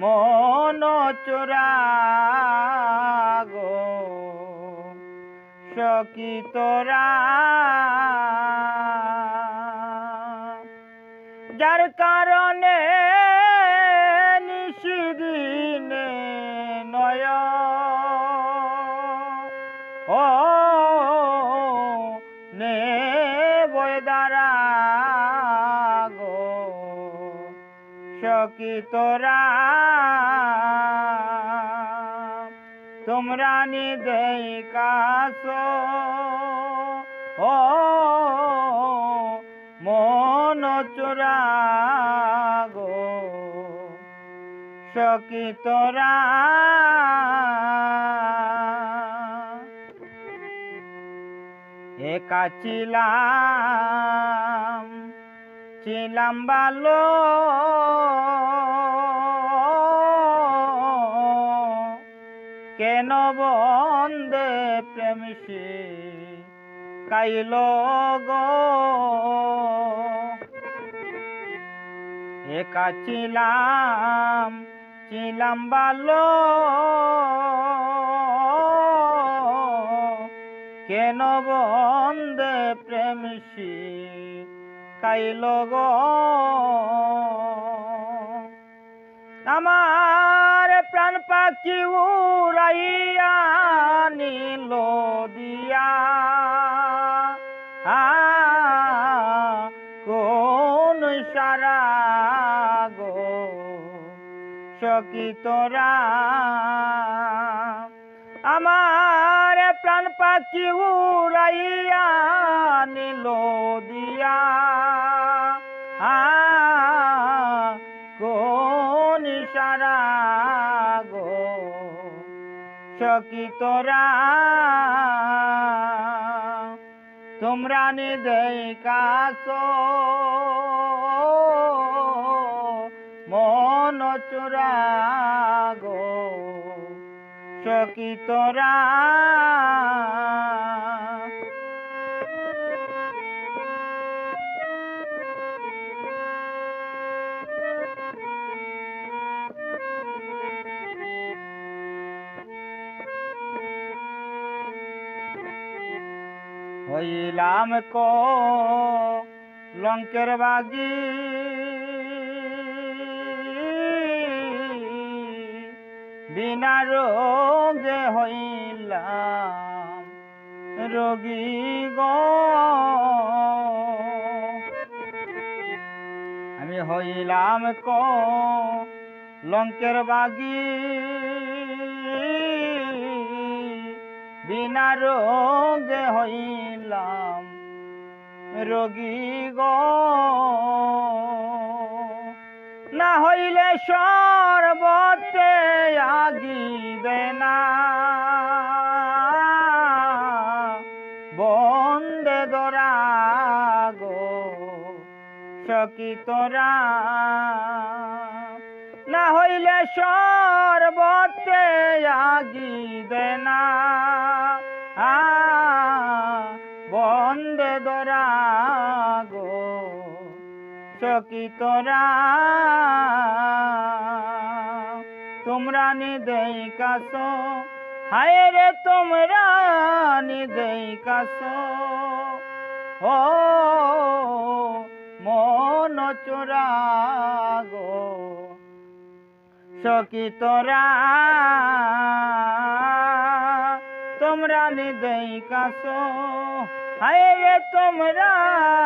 মন চোরা গো সখী তোরা সখী তোরা? তোমরা নিদেই কাছ। ও মন চোরা গো। সখী তোরা? একা ছিলাম। ছিলাম কেন বন্দে প্রেম সে কাইল গো? একা ছিলাম ছিলাম কেন বন্দে প্রেম সে কাইল গো আমার প্রাণ পাখি উড়াইয়া নিল দিয়া। কোন সারা গো? সখী তোরা। আমার প্রাণ পাখি উড়াইয়া নিল দিয়া। কোন গো? সখী তোরা তোমরা নিদেই কাছ। মন চোরা গো। সখী তোরা হইলাম কো লঙ্কের বাগি বিনা রোগে হইলাম রোগী গো। আমি হইলাম ক লঙ্কের বাগি বিনা রোগে হইলাম রোগী গো। না হইলে সর্বতে আগিবে না। বন্দে দরা গো সখী তোরা। না হইলে সর্বতে আগিবে না। সখী তোরা। তোমরা নিদেই কাছ। হায় রে তোমরা নিদেই কাছ। ও মন চোরা গো। সখী তোরা। তোমরা নিদেই কাছ। হায় রে তোমরা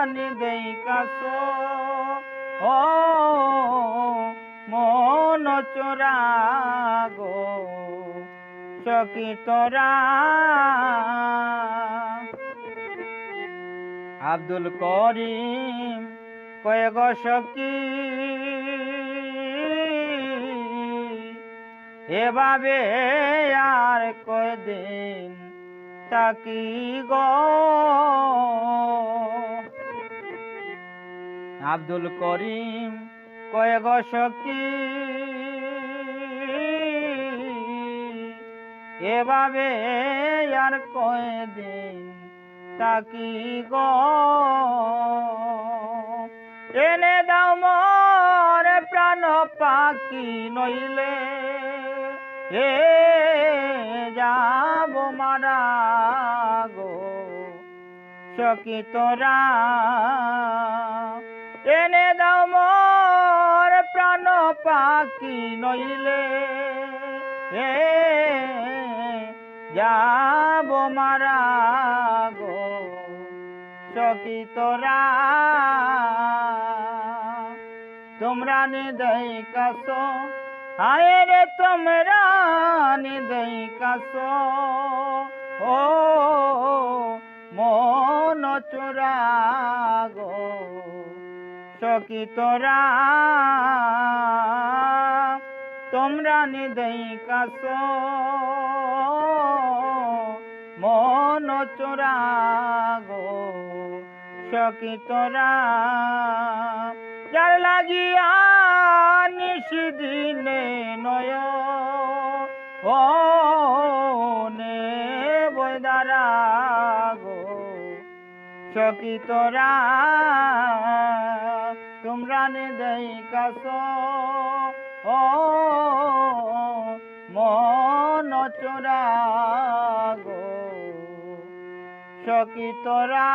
নিদেই কাছ। ও মন চোরা গো, সখী তোরা। আব্দুল করিম কয়েক সখী, এভাবে আর কয়দিন তাকি গো? আব্দুল করিম কয়েক সখী, এভাবে আর কয়দিন তাকি গো? এনে দাও মোর প্রাণ পাখি নইলে এ যাব মারা গো। তোরা এনে দাও মোর প্রাণ পাখি নইলে। এ, যাব মারা গো সখী তোরা। তোমরা নিদই কাছো আয় রে তোমরা নিদই কাছো। ও, মন চোরা গো সখী তোরা? তোমরা নিদই কাছো। মন চোরা গো, সখী তোরা। যার লাগিয়া নিশিদিনে নয়, ও নে বৈদারা গো, সখী তোরা। তোমরা নেই কাস ও মন চোরা গো তোরা